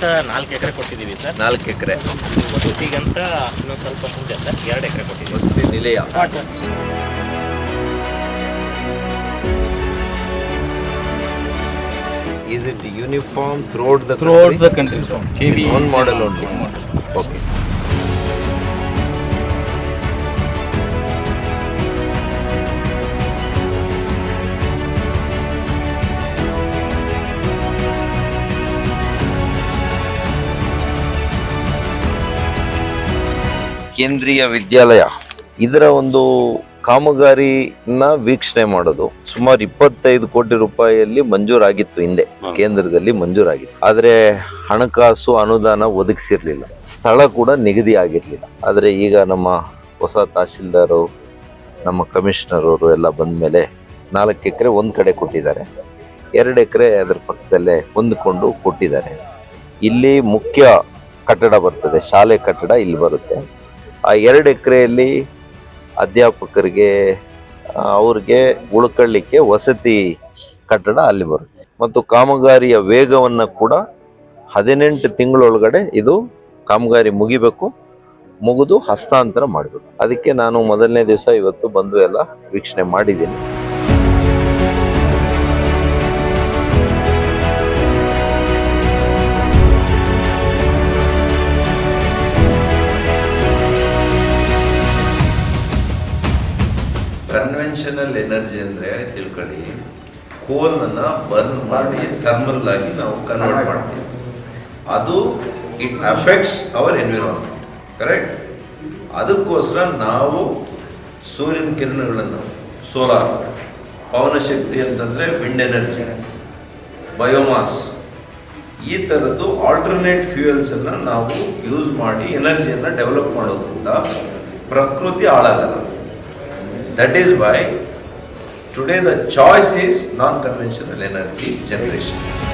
ಅಂತ ನಾಲ್ಕು ಎಕರೆ ಕೊಟ್ಟಿದ್ದೀವಿ ಸರ್ ನಾಲ್ಕು ಎಕರೆ ವಸತಿಗಂತ ಇನ್ನೊಂದು ಸ್ವಲ್ಪ ಮುಂದೆ ಸರ್ ಎರಡು ಎಕರೆ ಕೊಟ್ಟಿದ್ದೀವಿ ವಸತಿ ನಿಲಯ Is it uniform throughout the Throughout country? the country, sir. It's one model only. One model. Okay. ಕೇಂದ್ರೀಯ ವಿದ್ಯಾಲಯ. ಇದರ ಒಂದು ಕಾಮಗಾರಿನ ವೀಕ್ಷಣೆ ಮಾಡೋದು ಸುಮಾರು ಇಪ್ಪತ್ತೈದು ಕೋಟಿ ರೂಪಾಯಿಯಲ್ಲಿ ಮಂಜೂರಾಗಿತ್ತು ಹಿಂದೆ. ಕೇಂದ್ರದಲ್ಲಿ ಮಂಜೂರಾಗಿತ್ತು. ಆದರೆ ಹಣಕಾಸು ಅನುದಾನ ಒದಗಿಸಿರ್ಲಿಲ್ಲ. ಸ್ಥಳ ಕೂಡ ನಿಗದಿ ಆಗಿರ್ಲಿಲ್ಲ. ಆದರೆ ಈಗ ನಮ್ಮ ಹೊಸ ತಹಶೀಲ್ದಾರು ನಮ್ಮ ಕಮಿಷನರ್ ಅವರು ಎಲ್ಲ ಬಂದ ಮೇಲೆ ನಾಲ್ಕು ಎಕರೆ ಒಂದು ಕಡೆ ಕೊಟ್ಟಿದ್ದಾರೆ. ಎರಡು ಎಕರೆ ಅದರ ಪಕ್ಕದಲ್ಲೇ ಹೊಂದಿಕೊಂಡು ಕೊಟ್ಟಿದ್ದಾರೆ. ಇಲ್ಲಿ ಮುಖ್ಯ ಕಟ್ಟಡ ಬರ್ತದೆ. ಶಾಲೆ ಕಟ್ಟಡ ಇಲ್ಲಿ ಬರುತ್ತೆ. ಆ ಎರಡು ಎಕರೆಯಲ್ಲಿ ಅಧ್ಯಾಪಕರಿಗೆ ಅವ್ರಿಗೆ ಉಳ್ಕೊಳ್ಳಿಕ್ಕೆ ವಸತಿ ಕಟ್ಟಡ ಅಲ್ಲಿ ಬರುತ್ತೆ. ಮತ್ತು ಕಾಮಗಾರಿಯ ವೇಗವನ್ನು ಕೂಡ ಹದಿನೆಂಟು ತಿಂಗಳೊಳಗಡೆ ಇದು ಕಾಮಗಾರಿ ಮುಗಿಬೇಕು, ಮುಗಿದು ಹಸ್ತಾಂತರ ಮಾಡಬೇಕು. ಅದಕ್ಕೆ ನಾನು ಮೊದಲನೇ ದಿವಸ ಇವತ್ತು ಬಂದು ಎಲ್ಲ ವೀಕ್ಷಣೆ ಮಾಡಿದ್ದೀನಿ. ಕನ್ವೆನ್ಷನಲ್ ಎನರ್ಜಿ ಅಂದ್ರೆ ತಿಳ್ಕೊಳ್ಳಿ. ಕೋಲ್ನ ಬರ್ನ್ ಮಾಡಿ ಥರ್ಮಲ್ ಆಗಿ ನಾವು ಕನ್ವರ್ಟ್ ಮಾಡ್ತೀವಿ. ಅದು it affects our environment correct ಅದಕ್ಕೋಸ್ಕರ ನಾವು ಸೂರ್ಯನ ಕಿರಣಗಳನ್ನು ಸೋಲಾರ್ ಪವನ ಶಕ್ತಿ ಅಂತಂದ್ರೆ ವಿಂಡ್ ಎನರ್ಜಿ ಬಯೋಮಾಸ್ ಈ ಥರದ್ದು ಆಲ್ಟರ್ನೇಟ್ ಫ್ಯೂಯಲ್ಸನ್ನು ನಾವು ಯೂಸ್ ಮಾಡಿ ಎನರ್ಜಿಯನ್ನು ಡೆವಲಪ್ ಮಾಡೋದ್ರಿಂದ ಪ್ರಕೃತಿ ಹಾಳಾಗಲ್ಲ. That is why today the choice is non-conventional energy generation.